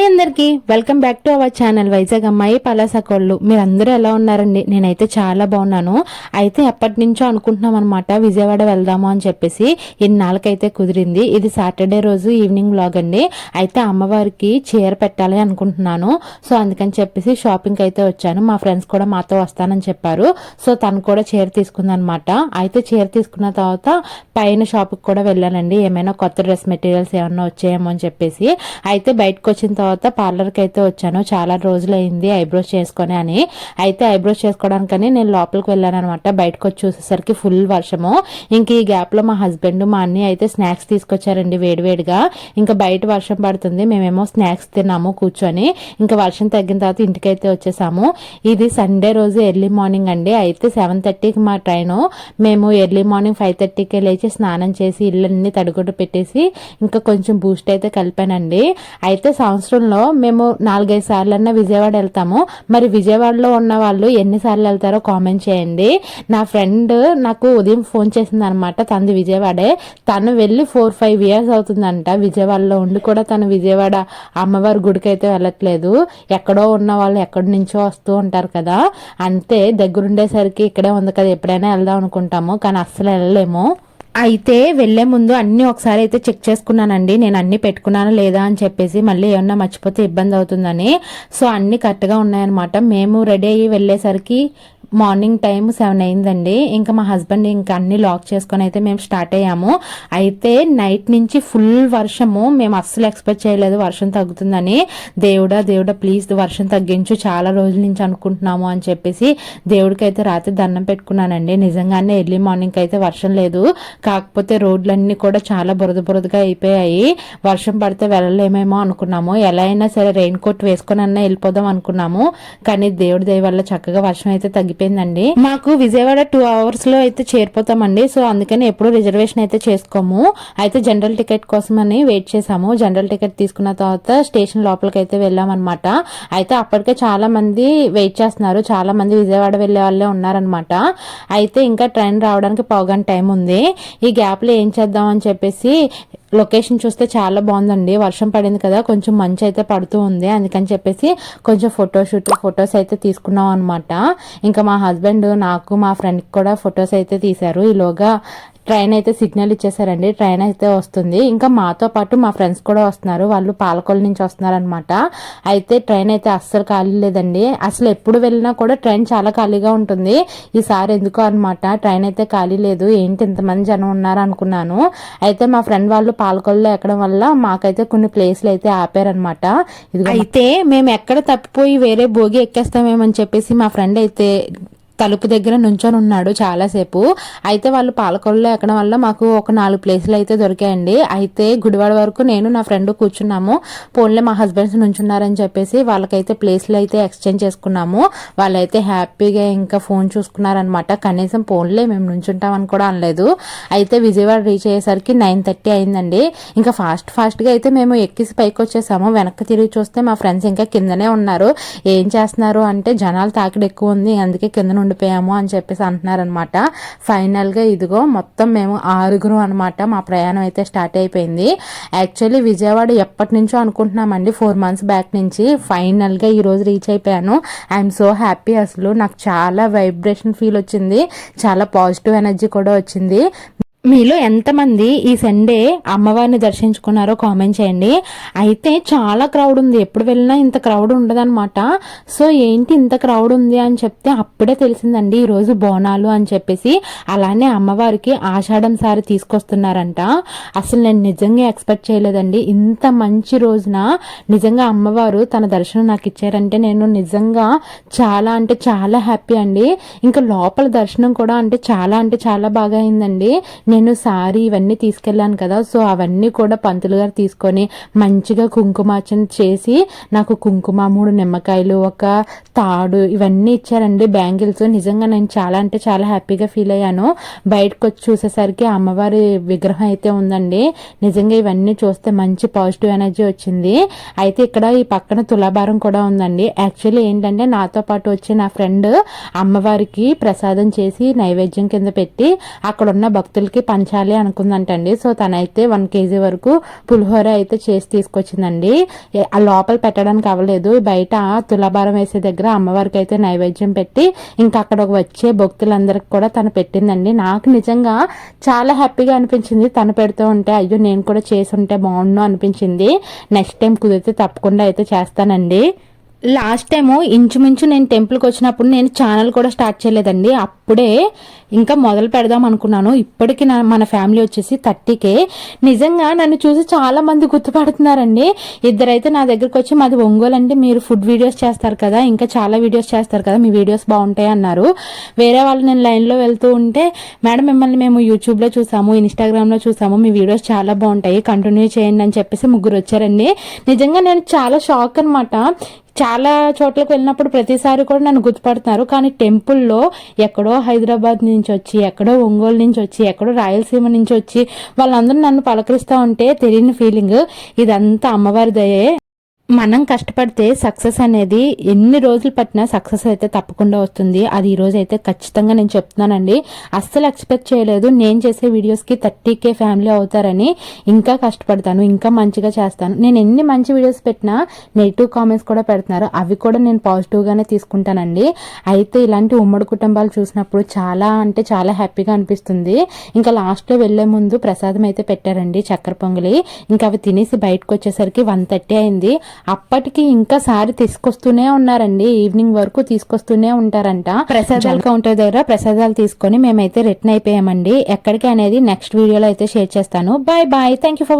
Hi అందరికీ. Welcome back to our channel Vizag అమ్మాయి పలాసకోళ్ళు మీరందరూ ఎలా ఉన్నారండి? నేనైతే చాలా బాగున్నాను. అయితే ఎప్పటి నుంచో అనుకుంటున్నాం అనమాట విజయవాడ వెళ్దాము అని చెప్పేసి. ఇన్నాళ్ళకైతే కుదిరింది. ఇది సాటర్డే రోజు ఈవినింగ్ బ్లాగ్ అండి. అయితే అమ్మవారికి చీర పెట్టాలి అనుకుంటున్నాను. సో అందుకని చెప్పేసి షాపింగ్కి అయితే వచ్చాను. మా ఫ్రెండ్స్ కూడా మాతో వస్తానని చెప్పారు. సో తను కూడా చీర తీసుకుందనమాట అయితే చీర తీసుకున్న తర్వాత పైన షాప్కి కూడా వెళ్ళానండి. ఏమైనా కొత్త డ్రెస్ మెటీరియల్స్ ఏమైనా వచ్చాయేమో అని చెప్పేసి. అయితే బయటకు వచ్చిన తర్వాత తర్వాత పార్లర్కి అయితే వచ్చాను. చాలా రోజులు అయింది ఐబ్రోస్ చేసుకొని అని. అయితే ఐబ్రోస్ చేసుకోవడానికని నేను లోపలికి వెళ్ళాను అనమాట బయటకు వచ్చి చూసేసరికి ఫుల్ వర్షము. ఇంక ఈ గ్యాప్లో మా హస్బెండ్ మా అన్ని అయితే స్నాక్స్ తీసుకొచ్చారండి వేడివేడిగా. ఇంకా బయట వర్షం పడుతుంది. మేమేమో స్నాక్స్ తిన్నాము కూర్చొని. ఇంకా వర్షం తగ్గిన తర్వాత ఇంటికైతే వచ్చేసాము. ఇది సండే రోజు ఎర్లీ మార్నింగ్ అండి. అయితే సెవెన్ థర్టీకి మా ట్రైన్. మేము ఎర్లీ మార్నింగ్ ఫైవ్ థర్టీకి లేచి స్నానం చేసి ఇళ్ళన్నీ తడుగుడ్డు పెట్టేసి ఇంకా కొంచెం బూస్ట్ అయితే కలిపానండి. అయితే సంవత్సరం సంవత్సరంలో మేము నాలుగైదు సార్లు అన్న విజయవాడ వెళ్తాము. మరి విజయవాడలో ఉన్న వాళ్ళు ఎన్నిసార్లు వెళ్తారో కామెంట్ చేయండి. నా ఫ్రెండ్ నాకు ఉదయం ఫోన్ చేసింది అనమాట తనది విజయవాడే. తను వెళ్ళి ఫోర్ ఫైవ్ ఇయర్స్ అవుతుందంట. విజయవాడలో ఉండి కూడా తను విజయవాడ అమ్మవారి గుడికి అయితే వెళ్ళట్లేదు. ఎక్కడో ఉన్న వాళ్ళు ఎక్కడి నుంచో వస్తూ ఉంటారు కదా. అంతే దగ్గరుండేసరికి ఇక్కడే ఉంది కదా ఎప్పుడైనా వెళ్దాం అనుకుంటాము. కానీ అస్సలు వెళ్ళలేము. అయితే వెళ్ళే ముందు అన్ని ఒకసారి అయితే చెక్ చేసుకున్నానండి. నేను అన్ని పెట్టుకున్నాను లేదా అని చెప్పేసి మళ్ళీ ఏమన్నా మర్చిపోతే ఇబ్బంది అవుతుందని. సో అన్ని కరెక్ట్గా ఉన్నాయన్నమాట. మేము రెడీ అయ్యి వెళ్ళేసరికి మార్నింగ్ టైం సెవెన్ అయిందండి. ఇంకా మా హస్బెండ్ ఇంకా అన్ని లాక్ చేసుకొని అయితే మేము స్టార్ట్ అయ్యాము. అయితే నైట్ నుంచి ఫుల్ వర్షము. మేము అస్సలు ఎక్స్పెక్ట్ చేయలేదు వర్షం తగ్గుతుందని. దేవుడా దేవుడా ప్లీజ్ వర్షం తగ్గించు. చాలా రోజుల నుంచి అనుకుంటున్నాము అని చెప్పేసి దేవుడికి అయితే రాత్రి దండం పెట్టుకున్నానండి. నిజంగానే ఎర్లీ మార్నింగ్ అయితే వర్షం లేదు. కాకపోతే రోడ్లన్నీ కూడా చాలా బురద బురదగా అయిపోయాయి. వర్షం పడితే వెళ్ళలేమేమో అనుకున్నాము. ఎలా అయినా సరే రెయిన్ కోట్ వేసుకొని అన్నా వెళ్ళిపోదాం అనుకున్నాము. కానీ దేవుడి దయ వల్ల చక్కగా వర్షం అయితే తగ్గి అయిపోయిందండి. మాకు విజయవాడ టూ అవర్స్లో అయితే చేరిపోతామండి. సో అందుకని ఎప్పుడు రిజర్వేషన్ అయితే చేసుకోము. అయితే జనరల్ టికెట్ కోసం అని వెయిట్ చేసాము. జనరల్ టికెట్ తీసుకున్న తర్వాత స్టేషన్ లోపలికి అయితే వెళ్ళామన్నమాట. అయితే అప్పటికే చాలా మంది వెయిట్ చేస్తున్నారు. చాలా మంది విజయవాడ వెళ్ళే వాళ్ళే ఉన్నారనమాట అయితే ఇంకా ట్రైన్ రావడానికి పావుగంట టైం ఉంది. ఈ గ్యాప్లో ఏం చేద్దాం అని చెప్పేసి లొకేషన్ చూస్తే చాలా బాగుందండి. వర్షం పడింది కదా కొంచెం మంచి అయితే పడుతూ ఉంది. అందుకని చెప్పేసి కొంచెం ఫోటోషూట్ ఫొటోస్ అయితే తీసుకున్నాం అనమాట ఇంకా మా హస్బెండ్ నాకు మా ఫ్రెండ్కి కూడా ఫొటోస్ అయితే తీశారు. ఈలోగా ట్రైన్ అయితే సిగ్నల్ ఇచ్చేసారండి. ట్రైన్ అయితే వస్తుంది. ఇంకా మాతో పాటు మా ఫ్రెండ్స్ కూడా వస్తున్నారు. వాళ్ళు పాలకొల్లు నుంచి వస్తున్నారనమాట అయితే ట్రైన్ అయితే అస్సలు ఖాళీ లేదండి. అసలు ఎప్పుడు వెళ్ళినా కూడా ట్రైన్ చాలా ఖాళీగా ఉంటుంది. ఈసారి ఎందుకో అనమాట ట్రైన్ అయితే ఖాళీ లేదు. ఏంటి ఇంతమంది జనం ఉన్నారు అనుకున్నాను. అయితే మా ఫ్రెండ్ వాళ్ళు పాలకొల్లో ఎక్కడం వల్ల మాకైతే కొన్ని ప్లేస్లు అయితే ఆపారనమాట ఇది అయితే మేము ఎక్కడ తప్పిపోయి వేరే భోగి ఎక్కేస్తామేమని చెప్పేసి మా ఫ్రెండ్ అయితే తలుపు దగ్గర నుంచొని ఉన్నాడు చాలాసేపు. అయితే వాళ్ళు పాలకొల్లో ఎక్కడం వల్ల మాకు ఒక నాలుగు ప్లేసులు అయితే దొరికాయండి. అయితే గుడివాడ వరకు నేను నా ఫ్రెండ్ కూర్చున్నాము. పోన్లే మా హస్బెండ్స్ నుంచున్నారని చెప్పేసి వాళ్ళకైతే ప్లేస్లు అయితే ఎక్స్చేంజ్ చేసుకున్నాము. వాళ్ళైతే హ్యాపీగా ఇంకా ఫోన్ చూసుకున్నారనమాట కనీసం ఫోన్లే మేము నుంచుంటామని కూడా అనలేదు. అయితే విజయవాడ రీచ్ అయ్యేసరికి నైన్ థర్టీ అయిందండి. ఇంకా ఫాస్ట్ ఫాస్ట్గా అయితే మేము ఎక్కిసి పైకి వచ్చేసాము వెనక్కి తిరిగి చూస్తే మా ఫ్రెండ్స్ ఇంకా కిందనే ఉన్నారు. ఏం చేస్తున్నారు అంటే జనాలు తాకిడి ఎక్కువ ఉంది. అందుకే కింద నుండి ఉండిపోయాము అని చెప్పేసి అంటున్నారనమాట. ఫైనల్గా ఇదిగో మొత్తం మేము ఆరుగురు అనమాట మా ప్రయాణం అయితే స్టార్ట్ అయిపోయింది. యాక్చువల్లీ విజయవాడ ఎప్పటి నుంచో అనుకుంటున్నామండి ఫోర్ మంత్స్ బ్యాక్ నుంచి. ఫైనల్గా ఈరోజు రీచ్ అయిపోయాను. ఐఎమ్ సో హ్యాపీ అసలు. నాకు చాలా వైబ్రేషన్ ఫీల్ వచ్చింది. చాలా పాజిటివ్ ఎనర్జీ కూడా వచ్చింది. మీలో ఎంతమంది ఈ సండే అమ్మవారిని దర్శించుకున్నారో కామెంట్ చేయండి. అయితే చాలా క్రౌడ్ ఉంది. ఎప్పుడు వెళ్ళినా ఇంత క్రౌడ్ ఉండదన్నమాట. సో ఏంటి ఇంత క్రౌడ్ ఉంది అని చెప్తే అప్పుడే తెలిసిందండి ఈరోజు బోనాలు అని చెప్పేసి. అలానే అమ్మవారికి ఆషాఢం సారి తీసుకొస్తున్నారంట. అసలు నేను నిజంగా ఎక్స్పెక్ట్ చేయలేదండి. ఇంత మంచి రోజున నిజంగా అమ్మవారు తన దర్శనం నాకు ఇచ్చారంటే నేను నిజంగా చాలా అంటే చాలా హ్యాపీ అండి. ఇంకా లోపల దర్శనం కూడా అంటే చాలా అంటే చాలా బాగా అయిందండి. నేను సారీ ఇవన్నీ తీసుకెళ్ళాను కదా సో అవన్నీ కూడా పంతులు గారు తీసుకొని మంచిగా కుంకుమార్చన చేసి నాకు కుంకుమ మూడు నిమ్మకాయలు ఒక తాడు ఇవన్నీ ఇచ్చారండి బ్యాంగిల్స్. నిజంగా నేను చాలా అంటే చాలా హ్యాపీగా ఫీల్ అయ్యాను. బయటకు వచ్చి చూసేసరికి అమ్మవారి విగ్రహం అయితే ఉందండి. నిజంగా ఇవన్నీ చూస్తే మంచి పాజిటివ్ ఎనర్జీ వచ్చింది. అయితే ఇక్కడ ఈ పక్కన తులాభారం కూడా ఉందండి. యాక్చువల్లీ ఏంటంటే నాతో పాటు వచ్చి నా ఫ్రెండ్ అమ్మవారికి ప్రసాదం చేసి నైవేద్యం కింద పెట్టి అక్కడ ఉన్న భక్తులకి అందరికీ పంచాలి అనుకుందంటండి. సో తనైతే వన్ కేజీ వరకు పులిహోర అయితే చేసి తీసుకొచ్చిందండి. ఆ లోపల పెట్టడానికి అవ్వలేదు. బయట తులాభారం వేసే దగ్గర అమ్మవారికి అయితే నైవేద్యం పెట్టి ఇంకా అక్కడ వచ్చే భక్తులందరికి కూడా తను పెట్టిందండి. నాకు నిజంగా చాలా హ్యాపీగా అనిపించింది. తను పెడుతూ ఉంటే అయ్యో నేను కూడా చేసి ఉంటే బాగుండు అనిపించింది. నెక్స్ట్ టైం కుదిరితే తప్పకుండా అయితే చేస్తానండి. లాస్ట్ టైము ఇంచుమించు నేను టెంపుల్కి వచ్చినప్పుడు నేను ఛానల్ కూడా స్టార్ట్ చేయలేదండి. అప్పుడే ఇంకా మొదలు పెడదాం అనుకున్నాను. ఇప్పటికి నా మన ఫ్యామిలీ వచ్చేసి థర్టీకే. నిజంగా నన్ను చూసి చాలా మంది గుర్తుపడుతున్నారండి. ఇద్దరైతే నా దగ్గరకు వచ్చి మాది ఒంగోలు అంటే మీరు ఫుడ్ వీడియోస్ చేస్తారు కదా ఇంకా చాలా వీడియోస్ చేస్తారు కదా మీ వీడియోస్ బాగుంటాయి అన్నారు. వేరే వాళ్ళు నేను లైన్లో వెళ్తూ ఉంటే మేడం మిమ్మల్ని మేము యూట్యూబ్లో చూసాము ఇన్స్టాగ్రామ్లో చూసాము మీ వీడియోస్ చాలా బాగుంటాయి కంటిన్యూ చేయండి అని చెప్పేసి ముగ్గురు వచ్చారండి. నిజంగా నేను చాలా షాక్ అనమాట చాలా చోట్లకు వెళ్ళినప్పుడు ప్రతిసారి కూడా నన్ను గుర్తుపడుతున్నారు. కానీ టెంపుల్లో ఎక్కడో హైదరాబాద్ నుంచి వచ్చి ఎక్కడో ఒంగోలు నుంచి వచ్చి ఎక్కడో రాయలసీమ నుంచి వచ్చి వాళ్ళందరూ నన్ను పలకరిస్తూ ఉంటే తెలియని ఫీలింగ్ ఇదంతా అమ్మవారి దయే. మనం కష్టపడితే సక్సెస్ అనేది ఎన్ని రోజులు పట్టినా సక్సెస్ అయితే తప్పకుండా వస్తుంది. అది ఈరోజు అయితే ఖచ్చితంగా నేను చెప్తున్నానండి. అస్సలు ఎక్స్పెక్ట్ చేయలేదు. నేను చేసే వీడియోస్కి థర్టీ కే ఫ్యామిలీ అవుతారని. ఇంకా కష్టపడతాను. ఇంకా మంచిగా చేస్తాను. నేను ఎన్ని మంచి వీడియోస్ పెట్టినా నెగిటివ్ కామెంట్స్ కూడా పెడుతున్నారు. అవి కూడా నేను పాజిటివ్గానే తీసుకుంటానండి. అయితే ఇలాంటి ఉమ్మడి కుటుంబాలు చూసినప్పుడు చాలా అంటే చాలా హ్యాపీగా అనిపిస్తుంది. ఇంకా లాస్ట్లో వెళ్ళే ముందు ప్రసాదం అయితే పెట్టారండి చక్కెర పొంగలి. ఇంకా అవి తినేసి బయటకు వచ్చేసరికి వన్ థర్టీ అయింది. అప్పటికి ఇంకా సారి తీసుకొస్తూనే ఉన్నారండి. ఈవినింగ్ వరకు తీసుకొస్తూనే ఉంటారంట. ప్రసాదాల. కౌంటర్ దగ్గర ప్రసాదాలు తీసుకొని మేమైతే రిటర్న్ అయిపోయామండి. ఎక్కడికి అనేది నెక్స్ట్ వీడియోలో అయితే షేర్ చేస్తాను. Bye bye. Thank you for